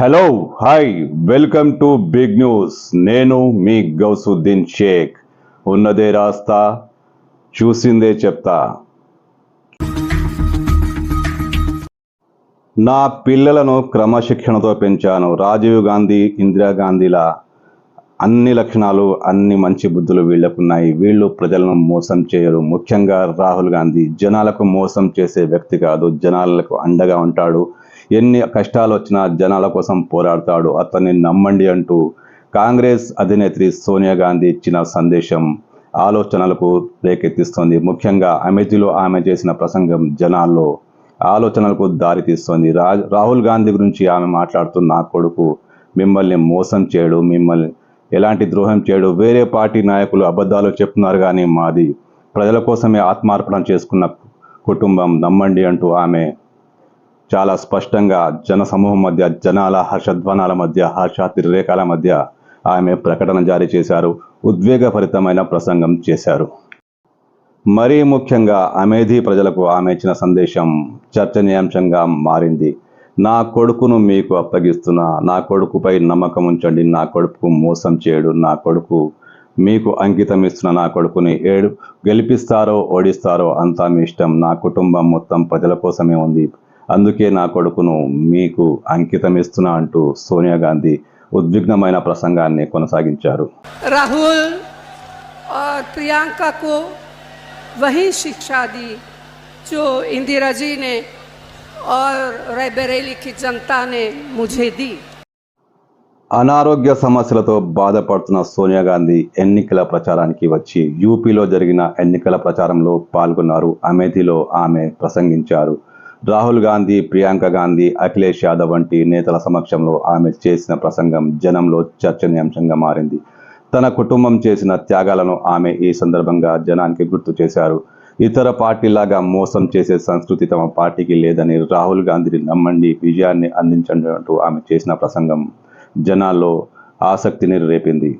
Hello hi welcome to big news నేను మీ గౌసుద్దీన్ షేక్. ఉన్నదే రాస్తా చూసిందే చెప్తా. నా పిల్లలను క్రమశిక్షణతో పెంచాను. రాజీవ్ గాంధీ ఇందిరాగాంధీల అన్ని లక్షణాలు అన్ని మంచి బుద్ధులు వీళ్ళకున్నాయి. వీళ్ళు ప్రజలను మోసం చేయరు. ముఖ్యంగా రాహుల్ గాంధీ జనాలకు మోసం చేసే వ్యక్తి కాదు. జనాలకు అండగా ఉంటాడు. ఎన్ని కష్టాలు వచ్చినా జనాల కోసం పోరాడతాడు. అతన్ని నమ్మండి అంటూ కాంగ్రెస్ అధినేత్రి సోనియా గాంధీ ఇచ్చిన సందేశం ఆలోచనలకు రేకెత్తిస్తోంది. ముఖ్యంగా అమేథీలో ఆమె చేసిన ప్రసంగం జనాల్లో ఆలోచనలకు దారితీస్తోంది. రా రాహుల్ గాంధీ గురించి ఆమె మాట్లాడుతూ నా కొడుకు మిమ్మల్ని మోసం చేయడు మిమ్మల్ని ఎలాంటి ద్రోహం చేయడు. వేరే పార్టీ నాయకులు అబద్ధాలు చెప్తున్నారు కానీ మాది ప్రజల కోసమే ఆత్మార్పణ చేసుకున్న కుటుంబం నమ్మండి అంటూ ఆమె చాలా స్పష్టంగా జన సమూహం మధ్య జనాల హర్షధ్వనాల మధ్య హర్షాతిరేకాల మధ్య ఆమె ప్రకటన జారీ చేశారు ఉద్వేగభరితమైన ప్రసంగం చేశారు. మరీ ముఖ్యంగా అమేధీ ప్రజలకు ఆమె ఇచ్చిన సందేశం చర్చనీయాంశంగా మారింది. నా కొడుకును మీకు అప్పగిస్తున్నా నా కొడుకుపై నమ్మకం ఉంచండి నా కొడుకు మోసం చేయడు నా కొడుకు మీకు అంకితం ఇస్తున్న నా కొడుకుని ఏడు గెలిపిస్తారో ఓడిస్తారో అంతా మీ ఇష్టం. నా కుటుంబం మొత్తం ప్రజల కోసమే ఉంది. అందుకే నా కొడుకును మీకు అంకితం ఇస్తున్నా అంటూ సోనియా గాంధీ ఉద్విగ్నమైన ప్రసంగాన్ని కొనసాగించారు. రాహుల్ ప్రియాంకకు వహీ శిక్షాది జో ఇందిరాజీ నే జనతానే ముజేది అనారోగ్య సమస్యలతో బాధపడుతున్న సోనియా గాంధీ ఎన్నికల ప్రచారానికి వచ్చి యూపీలో జరిగిన ఎన్నికల ప్రచారంలో పాల్గొన్నారు. అమేథీలో ఆమె ప్రసంగించారు. రాహుల్ గాంధీ ప్రియాంక గాంధీ అఖిలేష్ యాదవ్ వంటి నేతల సమక్షంలో ఆమె చేసిన ప్రసంగం జనంలో చర్చనీయాంశంగా మారింది. తన కుటుంబం చేసిన త్యాగాలను ఆమె ఈ సందర్భంగా జనానికి గుర్తు చేశారు. ఇతర పార్టీలాగా మోసం చేసే సంస్కృతి తమ పార్టీకి లేదని రాహుల్ గాంధీని నమ్మండి విజయాన్ని అందించండి అంటూ ఆమె చేసిన ప్రసంగం జనాల్లో ఆసక్తిని రేపింది.